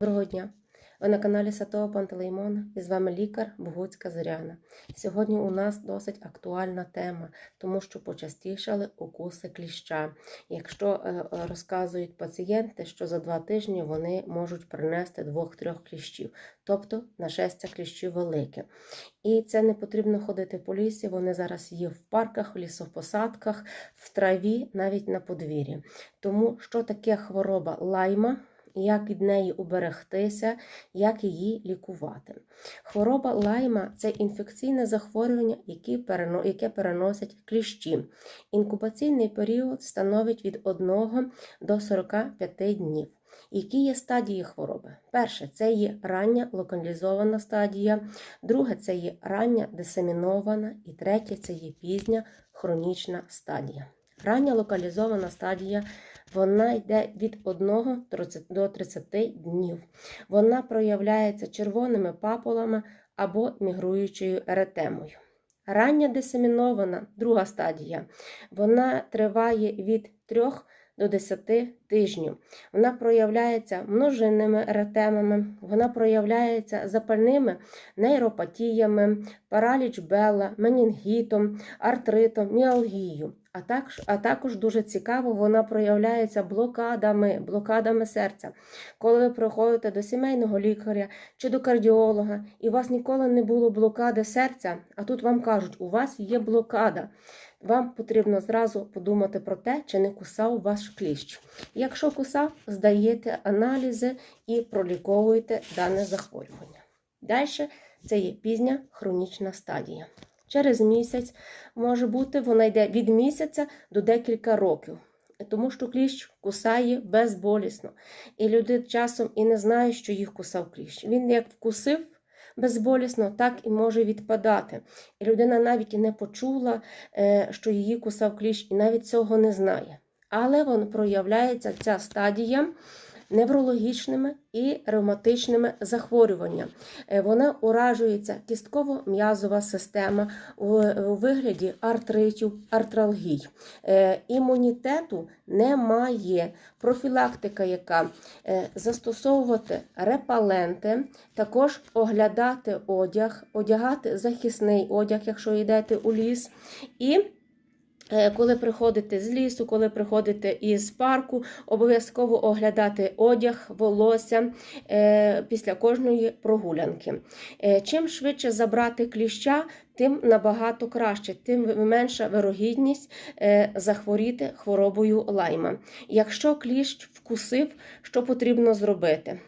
Доброго дня! Ви на каналі Святого Пантелеймона і з вами лікар Богуцька Зоряна. Сьогодні у нас досить актуальна тема, тому що почастішали укуси кліща. Якщо е, е, розказують пацієнти, що за два тижні вони можуть принести двох-трьох кліщів, тобто нашестя кліщів велике. І це не потрібно ходити по лісі, вони зараз є в парках, в лісопосадках, в траві, навіть на подвір'ї. Тому що таке хвороба лайма? Як від неї уберегтися, як її лікувати. Хвороба лайма це інфекційне захворювання, яке переносять кліщі. Інкубаційний період становить від 1 до 45 днів. Які є стадії хвороби? Перше, це є рання локалізована стадія, друге це є рання дисемінована, і третє це є пізня хронічна стадія. Рання локалізована стадія вона йде від 1 до 30 днів. Вона проявляється червоними папулами або мігруючою еретемою. Рання дисемінована, друга стадія, вона триває від 3 до 10 тижнів. Вона проявляється множинними еретемами, вона проявляється запальними нейропатіями, параліч бела, менінгітом, артритом, міалгією. А також, а також дуже цікаво, вона проявляється блокадами, блокадами серця. Коли ви приходите до сімейного лікаря чи до кардіолога, і у вас ніколи не було блокади серця, а тут вам кажуть, у вас є блокада. Вам потрібно зразу подумати про те, чи не кусав ваш кліщ. Якщо кусав, здаєте аналізи і проліковуєте дане захворювання. Далі це є пізня хронічна стадія. Через місяць може бути, вона йде від місяця до декілька років, тому що кліщ кусає безболісно. І люди часом і не знають, що їх кусав кліщ. Він як вкусив безболісно, так і може відпадати. І людина навіть і не почула, е, що її кусав кліщ, і навіть цього не знає. Але вон проявляється ця стадія неврологічними і ревматичними захворюваннями. Е, вона уражується кістково-м'язова система у вигляді артритів, артралгій. Е, імунітету немає. Профілактика, яка е, застосовувати репаленти, також оглядати одяг, одягати захисний одяг, якщо йдете у ліс. і коли приходите з лісу, коли приходите із парку, обов'язково оглядати одяг, волосся е, після кожної прогулянки. Е, чим швидше забрати кліща, тим набагато краще, тим менша вирогідність захворіти хворобою лайма. Якщо кліщ вкусив, що потрібно зробити?